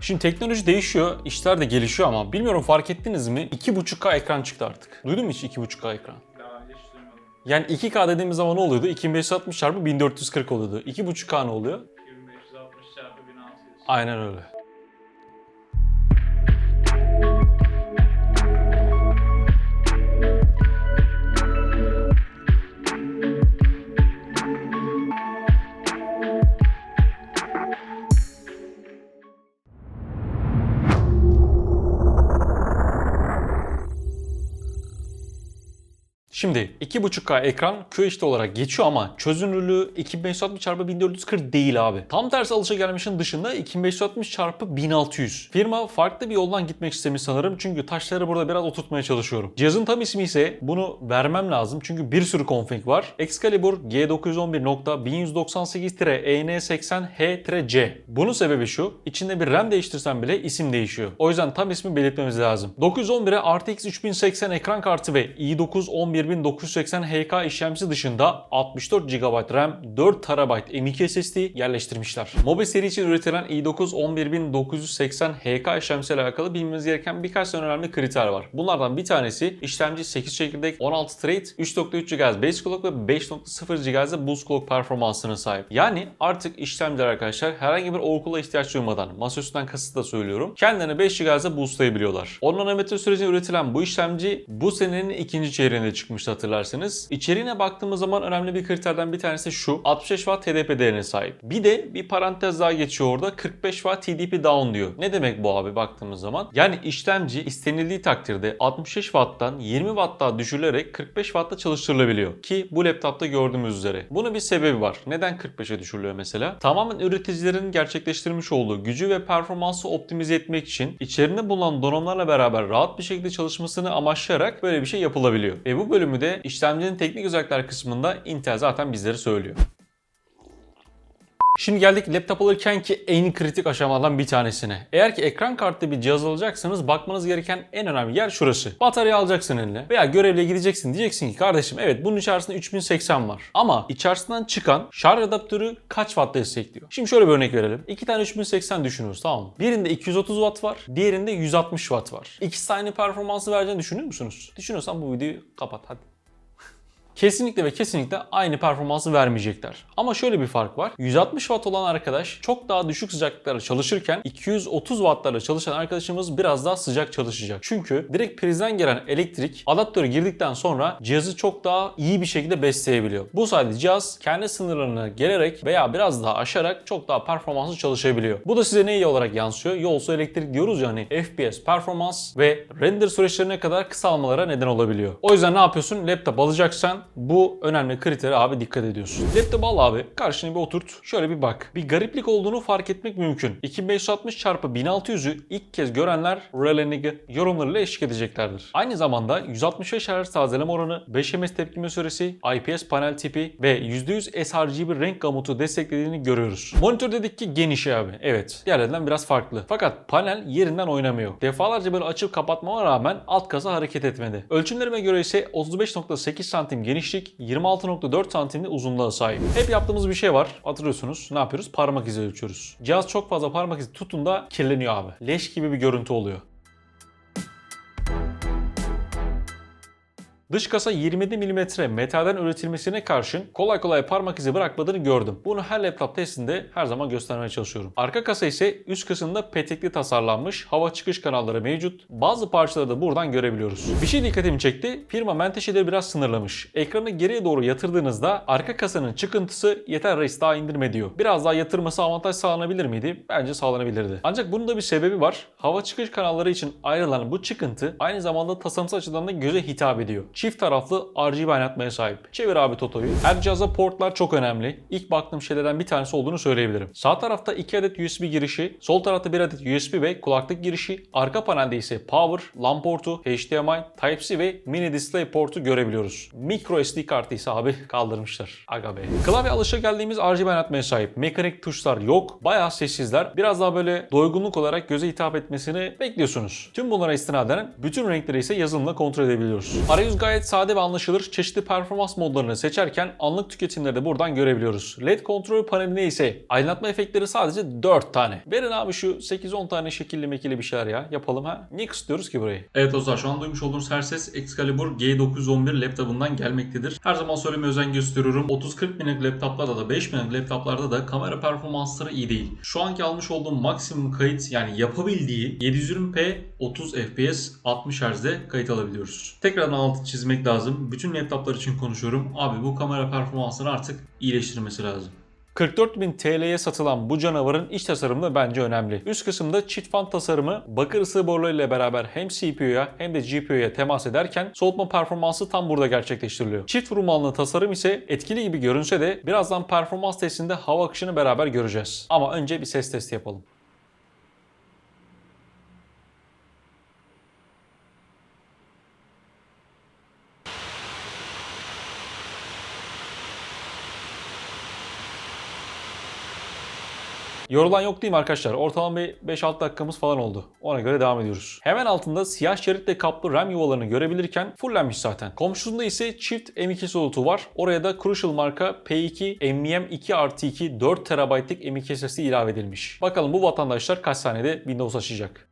Şimdi teknoloji değişiyor, işler de gelişiyor ama bilmiyorum fark ettiniz mi? 2.5K ekran çıktı artık. Duydun mu hiç 2.5K ekran? Yani 2K dediğimiz zaman ne oluyordu? 2560 çarpı 1440 oluyordu. 2.5K ne oluyor? 2560 çarpı 1600. Aynen öyle. Şimdi 2.5K ekran QHD olarak geçiyor ama çözünürlüğü 2560 x 1440 değil abi. Tam tersi alışagelmişin dışında 2560 x 1600. Firma farklı bir yoldan gitmek istemiş sanırım çünkü taşları burada biraz oturtmaya çalışıyorum. Cihazın tam ismi ise bunu vermem lazım çünkü bir sürü config var. Excalibur G911.1180-EN80H-C. Bunun sebebi şu, içinde bir RAM değiştirsen bile isim değişiyor. O yüzden tam ismi belirtmemiz lazım. 911'e RTX 3080 ekran kartı ve i9 11980 HK işlemcisi dışında 64 GB RAM, 4 TB M.2 SSD yerleştirmişler. Mobi seri için üretilen i9 11980 HK işlemcisi ile alakalı bilmeniz gereken birkaç önemli kriter var. Bunlardan bir tanesi işlemci 8 çekirdek, 16 thread, 3.3 GHz base clock ve 5.0 GHz boost clock performansına sahip. Yani artık işlemciler arkadaşlar herhangi bir overclock'a ihtiyaç duymadan, masaüstünden kasıt da söylüyorum, kendilerini 5 GHz'e boostlayabiliyorlar. 10 nanometre sürecinde üretilen bu işlemci bu senenin ikinci çeyreğinde çıkmıştı hatırlarsanız. İçeriğine baktığımız zaman önemli bir kriterden bir tanesi şu. 65 Watt TDP değerine sahip. Bir de bir parantez daha geçiyor orada. 45 Watt TDP down diyor. Ne demek bu abi baktığımız zaman? Yani işlemci istenildiği takdirde 65 Watt'tan 20 Watt daha düşürülerek 45 Watt'ta çalıştırılabiliyor. Ki bu laptopta gördüğümüz üzere. Bunun bir sebebi var. Neden 45'e düşürülüyor mesela? Tamamen üreticilerin gerçekleştirmiş olduğu gücü ve performansı optimize etmek için içerinde bulunan donanımlarla beraber rahat bir şekilde çalışmasını amaçlayarak böyle bir şey yapılabiliyor. Ve bu bölümü de işlemcinin teknik özellikler kısmında Intel zaten bizlere söylüyor. Şimdi geldik laptop alırken ki en kritik aşamalardan bir tanesine. Eğer ki ekran kartlı bir cihaz alacaksanız bakmanız gereken en önemli yer şurası. Batarya alacaksın eline veya görevle gideceksin diyeceksin ki kardeşim evet bunun içerisinde 3080 var. Ama içerisinden çıkan şarj adaptörü kaç watt destekliyor? Şimdi şöyle bir örnek verelim. İki tane 3080 düşünüyoruz tamam mı? Birinde 230 watt var, diğerinde 160 watt var. İkisi aynı performansı vereceğini düşünüyor musunuz? Düşünüyorsan bu videoyu kapat hadi. Kesinlikle ve kesinlikle aynı performansı vermeyecekler. Ama şöyle bir fark var. 160 Watt olan arkadaş çok daha düşük sıcaklıklarda çalışırken 230 Watt'larla çalışan arkadaşımız biraz daha sıcak çalışacak. Çünkü direkt prizden gelen elektrik adaptöre girdikten sonra cihazı çok daha iyi bir şekilde besleyebiliyor. Bu sayede cihaz kendi sınırlarına gelerek veya biraz daha aşarak çok daha performanslı çalışabiliyor. Bu da size ne iyi olarak yansıyor? Yolsu elektrik diyoruz ya hani FPS, performans ve render süreçlerine kadar kısalmalara neden olabiliyor. O yüzden ne yapıyorsun? Laptop alacaksan bu önemli kritere abi dikkat ediyorsun. Laptop al abi. Karşına bir oturt. Şöyle bir bak. Bir gariplik olduğunu fark etmek mümkün. 2560 çarpı 1600'ü ilk kez görenler Relenig'i yorumlarıyla eşlik edeceklerdir. Aynı zamanda 165 Hz tazeleme oranı, 5 ms tepkime süresi, IPS panel tipi ve %100 sRGB renk gamutu desteklediğini görüyoruz. Monitör dedik ki geniş abi. Evet. Diğerlerinden biraz farklı. Fakat panel yerinden oynamıyor. Defalarca böyle açıp kapatmama rağmen alt kasa hareket etmedi. Ölçümlerime göre ise 35.8 santim genişlik, 26.4 santimli uzunluğa sahip. Hep yaptığımız bir şey var. Hatırlıyorsunuz. Ne yapıyoruz? Parmak izi ölçüyoruz. Cihaz çok fazla parmak izi tuttuğunda kirleniyor abi. Leş gibi bir görüntü oluyor. Dış kasa 27 mm metalden üretilmesine karşın kolay kolay parmak izi bırakmadığını gördüm. Bunu her laptop testinde her zaman göstermeye çalışıyorum. Arka kasa ise üst kısımda petekli tasarlanmış, hava çıkış kanalları mevcut. Bazı parçaları da buradan görebiliyoruz. Bir şey dikkatimi çekti. Firma menteşeleri biraz sınırlamış. Ekranı geriye doğru yatırdığınızda arka kasanın çıkıntısı yeter reis daha indirme diyor. Biraz daha yatırması avantaj sağlanabilir miydi? Bence sağlanabilirdi. Ancak bunun da bir sebebi var. Hava çıkış kanalları için ayrılan bu çıkıntı aynı zamanda tasarımsal açıdan da göze hitap ediyor çift taraflı RGB aydınlatmaya sahip. Çevir abi Toto'yu. Her cihazda portlar çok önemli. İlk baktığım şeylerden bir tanesi olduğunu söyleyebilirim. Sağ tarafta 2 adet USB girişi, sol tarafta 1 adet USB ve kulaklık girişi, arka panelde ise power, LAN portu, HDMI, Type-C ve mini display portu görebiliyoruz. Micro SD kartı ise abi kaldırmışlar. Aga be. Klavye alışageldiğimiz RGB aydınlatmaya sahip. Mekanik tuşlar yok. Bayağı sessizler. Biraz daha böyle doygunluk olarak göze hitap etmesini bekliyorsunuz. Tüm bunlara istinaden bütün renkleri ise yazılımla kontrol edebiliyoruz. Arayüz gayet gayet sade ve anlaşılır. Çeşitli performans modlarını seçerken anlık tüketimleri de buradan görebiliyoruz. LED kontrol paneline ise aydınlatma efektleri sadece 4 tane. Verin abi şu 8-10 tane şekilli mekilli bir şeyler ya. Yapalım ha. Niye kısıtlıyoruz ki burayı? Evet dostlar şu an duymuş olduğunuz her ses Excalibur G911 laptopundan gelmektedir. Her zaman söylemeye özen gösteriyorum. 30-40 binlik laptoplarda da 5 binlik laptoplarda da kamera performansları iyi değil. Şu anki almış olduğum maksimum kayıt yani yapabildiği 720p 30 fps 60 Hz'de kayıt alabiliyoruz. Tekrardan altı çizmek lazım. Bütün laptoplar için konuşuyorum. Abi bu kamera performansını artık iyileştirmesi lazım. 44.000 TL'ye satılan bu canavarın iç tasarımı da bence önemli. Üst kısımda çift fan tasarımı bakır ısı borularıyla beraber hem CPU'ya hem de GPU'ya temas ederken soğutma performansı tam burada gerçekleştiriliyor. Çift vurmalı tasarım ise etkili gibi görünse de birazdan performans testinde hava akışını beraber göreceğiz. Ama önce bir ses testi yapalım. Yorulan yok değil mi arkadaşlar? Ortalama bir 5-6 dakikamız falan oldu. Ona göre devam ediyoruz. Hemen altında siyah şeritle kaplı RAM yuvalarını görebilirken fullenmiş zaten. Komşusunda ise çift M2 solutu var. Oraya da Crucial marka P2 NVMe 2 artı 2 4 TB'lik M2 SSD ilave edilmiş. Bakalım bu vatandaşlar kaç saniyede Windows açacak?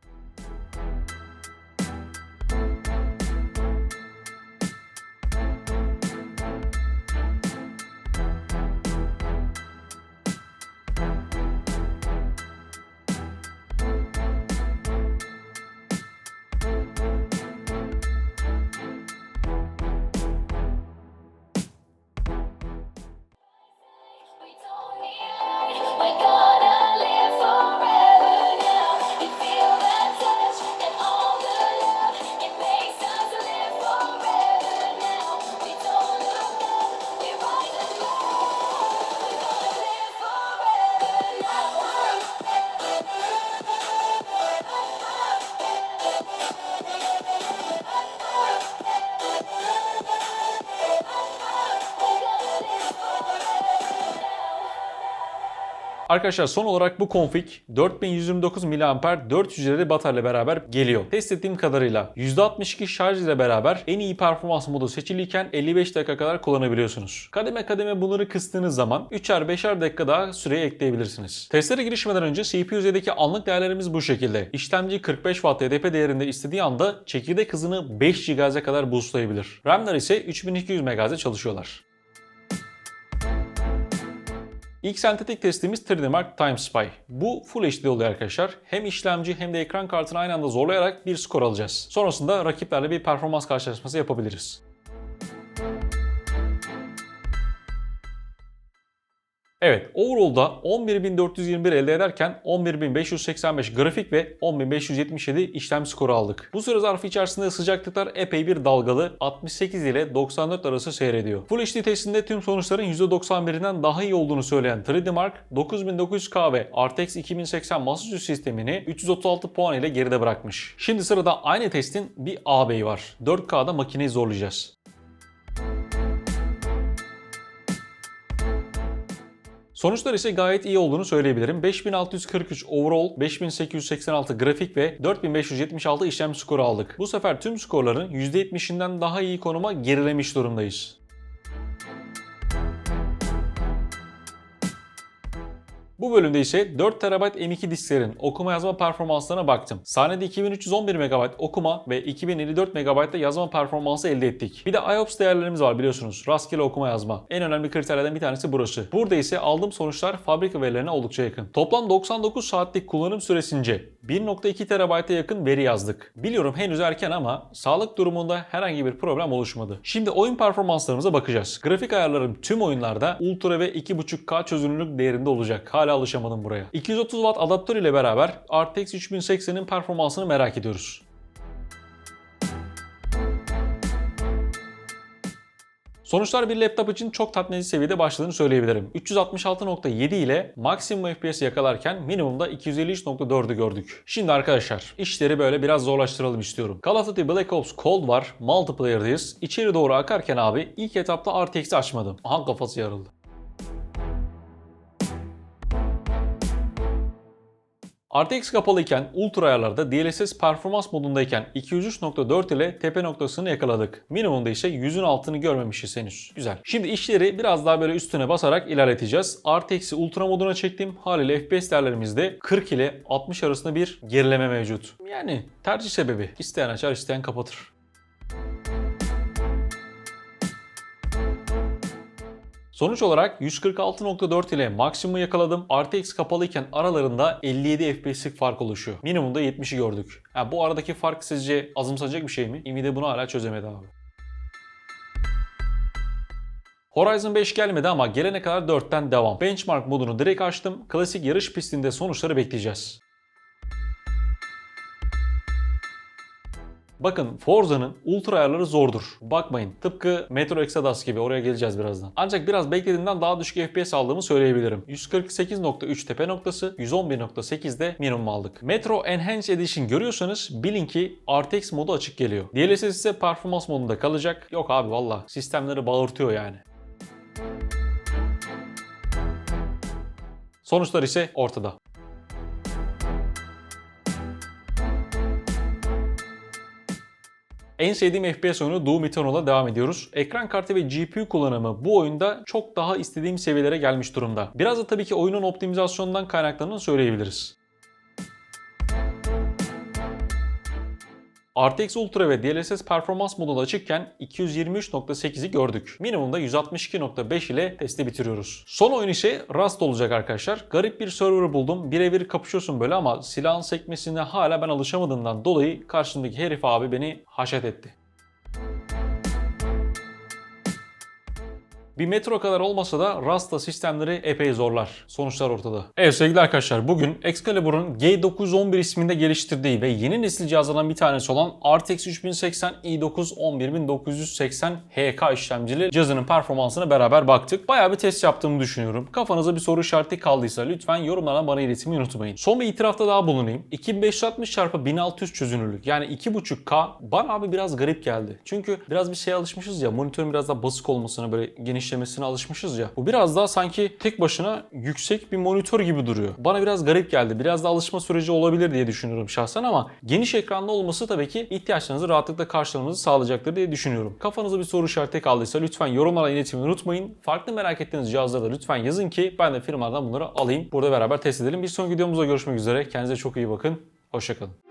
Arkadaşlar son olarak bu config 4129 mAh 400 liralık batarya beraber geliyor. Test ettiğim kadarıyla %62 şarj ile beraber en iyi performans modu seçiliyken 55 dakika kadar kullanabiliyorsunuz. Kademe kademe bunları kıstığınız zaman 3'er 5'er dakika daha süreye ekleyebilirsiniz. Testlere girişmeden önce CPU-Z'deki anlık değerlerimiz bu şekilde. İşlemci 45 Watt HDP değerinde istediği anda çekirdek hızını 5 GHz'e kadar boostlayabilir. RAM'ler ise 3200 MHz'de çalışıyorlar. İlk sentetik testimiz 3D Mark Time. Bu Full HD oluyor arkadaşlar. Hem işlemci hem de ekran kartını aynı anda zorlayarak bir skor alacağız. Sonrasında rakiplerle bir performans karşılaşması yapabiliriz. Evet, overall'da 11.421 elde ederken 11.585 grafik ve 10.577 işlem skoru aldık. Bu süre zarfı içerisinde sıcaklıklar epey bir dalgalı 68 ile 94 arası seyrediyor. Full HD testinde tüm sonuçların %91'inden daha iyi olduğunu söyleyen 3D Mark 9900K ve RTX 2080 masaüstü sistemini 336 puan ile geride bırakmış. Şimdi sırada aynı testin bir ağabeyi var. 4K'da makineyi zorlayacağız. Sonuçlar ise gayet iyi olduğunu söyleyebilirim. 5643 overall, 5886 grafik ve 4576 işlem skoru aldık. Bu sefer tüm skorların %70'inden daha iyi konuma gerilemiş durumdayız. Bu bölümde ise 4 TB M2 disklerin okuma yazma performanslarına baktım. Saniyede 2311 MB okuma ve 2054 MB da yazma performansı elde ettik. Bir de IOPS değerlerimiz var biliyorsunuz. Rastgele okuma yazma. En önemli kriterlerden bir tanesi burası. Burada ise aldığım sonuçlar fabrika verilerine oldukça yakın. Toplam 99 saatlik kullanım süresince 1.2 TB'a yakın veri yazdık. Biliyorum henüz erken ama sağlık durumunda herhangi bir problem oluşmadı. Şimdi oyun performanslarımıza bakacağız. Grafik ayarlarım tüm oyunlarda Ultra ve 2.5K çözünürlük değerinde olacak. Hala alışamadım buraya. 230 Watt adaptör ile beraber RTX 3080'in performansını merak ediyoruz. Sonuçlar bir laptop için çok tatmin edici seviyede başladığını söyleyebilirim. 366.7 ile maksimum FPS yakalarken minimumda 253.4'ü gördük. Şimdi arkadaşlar işleri böyle biraz zorlaştıralım istiyorum. Call of Duty Black Ops Cold var, multiplayer'dayız. İçeri doğru akarken abi ilk etapta RTX'i açmadım. Aha kafası yarıldı. RTX kapalıyken ultra ayarlarda DLSS performans modundayken 203.4 ile tepe noktasını yakaladık. Minimumda ise 100'ün altını görmemişiz henüz. Güzel. Şimdi işleri biraz daha böyle üstüne basarak ilerleteceğiz. RTX'i ultra moduna çektim. Haliyle FPS değerlerimizde 40 ile 60 arasında bir gerileme mevcut. Yani tercih sebebi. İsteyen açar isteyen kapatır. Sonuç olarak 146.4 ile maksimumu yakaladım. RTX kapalıyken aralarında 57 FPS'lik fark oluşuyor. Minimumda 70'i gördük. Ha, bu aradaki fark sizce azımsanacak bir şey mi? Nvidia bunu hala çözemedi abi. Horizon 5 gelmedi ama gelene kadar 4'ten devam. Benchmark modunu direkt açtım. Klasik yarış pistinde sonuçları bekleyeceğiz. Bakın Forza'nın ultra ayarları zordur. Bakmayın tıpkı Metro Exodus gibi oraya geleceğiz birazdan. Ancak biraz beklediğimden daha düşük FPS aldığımı söyleyebilirim. 148.3 tepe noktası, 111.8'de minimum aldık. Metro Enhanced Edition görüyorsanız bilin ki RTX modu açık geliyor. DLSS ise performans modunda kalacak. Yok abi valla sistemleri bağırtıyor yani. Sonuçlar ise ortada. En sevdiğim FPS oyunu Doom Eternal'a devam ediyoruz. Ekran kartı ve GPU kullanımı bu oyunda çok daha istediğim seviyelere gelmiş durumda. Biraz da tabii ki oyunun optimizasyonundan kaynaklandığını söyleyebiliriz. RTX Ultra ve DLSS performans modu açıkken 223.8'i gördük. Minimumda 162.5 ile testi bitiriyoruz. Son oyun ise Rust olacak arkadaşlar. Garip bir server buldum. Birebir kapışıyorsun böyle ama silahın sekmesine hala ben alışamadığımdan dolayı karşımdaki herif abi beni haşet etti. Bir metro kadar olmasa da Rasta sistemleri epey zorlar. Sonuçlar ortada. Evet sevgili arkadaşlar bugün Excalibur'un G911 isminde geliştirdiği ve yeni nesil cihazlardan bir tanesi olan RTX 3080 i9 11980 HK işlemcili cihazının performansına beraber baktık. Bayağı bir test yaptığımı düşünüyorum. Kafanıza bir soru işareti kaldıysa lütfen yorumlardan bana iletmeyi unutmayın. Son bir itirafta daha bulunayım. 2560 x 1600 çözünürlük yani 2.5K bana abi biraz garip geldi. Çünkü biraz bir şeye alışmışız ya monitörün biraz daha basık olmasına böyle genişlemesine alışmışız ya. Bu biraz daha sanki tek başına yüksek bir monitör gibi duruyor. Bana biraz garip geldi. Biraz da alışma süreci olabilir diye düşünüyorum şahsen ama geniş ekranlı olması tabii ki ihtiyaçlarınızı rahatlıkla karşılamanızı sağlayacaktır diye düşünüyorum. Kafanıza bir soru işareti kaldıysa lütfen yorumlara iletmeyi unutmayın. Farklı merak ettiğiniz cihazları da lütfen yazın ki ben de firmadan bunları alayım. Burada beraber test edelim. Bir sonraki videomuzda görüşmek üzere. Kendinize çok iyi bakın. Hoşçakalın.